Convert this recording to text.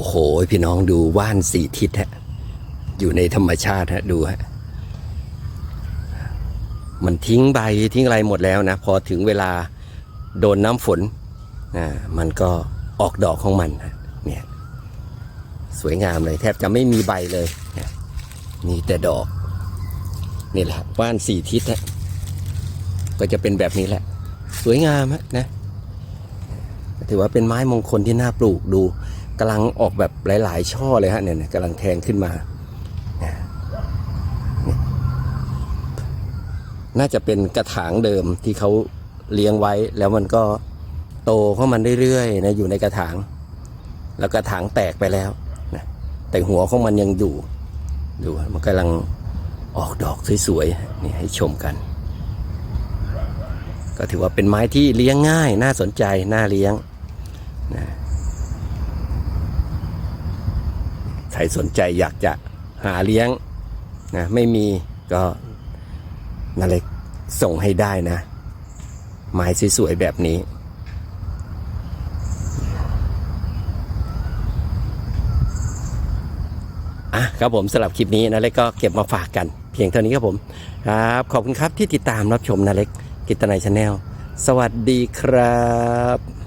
โอ้โห พี่น้องดูว่านสี่ทิศฮะ อยู่ในธรรมชาติฮะ ดูฮะ มันทิ้งใบทิ้งอะไรหมดแล้วนะ พอถึงเวลาโดนน้ำฝนนะมันก็ออกดอกของมันเนี่ยสวยงามเลย แทบจะไม่มีใบเลยนะมีแต่ดอก นี่แหละว่านสี่ทิศฮะก็จะเป็นแบบนี้แหละ สวยงามฮะนะถือว่าเป็นไม้มงคลที่น่าปลูกดู กำลังออกแบบหลาย ๆ ช่อเลยฮะเนี่ยกำลังแทงขึ้นมา น่าจะเป็นกระถางเดิมที่เขาเลี้ยงไว้ แล้วมันก็โตเข้ามันเรื่อยๆนะอยู่ในกระถาง แล้วกระถางแตกไปแล้วนะแต่หัวของมันยังอยู่ดูมันกำลังออกดอกสวยๆนี่ให้ชมกัน ก็ถือว่าเป็นไม้ที่เลี้ยงง่าย น่าสนใจน่าเลี้ยงนะใค รสนใจอยากจะหาเลี้ยงนะไม่มีก็นาเล็กส่งให้ได้นะ ไม้สวยๆแบบนี้ อะครับผมสำหรับคลิปนี้นาเล็กก็เก็บมาฝากกัน เพียงเท่านี้ครับผม ครับ ขอบคุณครับที่ติดตามรับชมนาเล็กกิตนายชาแนลสวัสดีครับ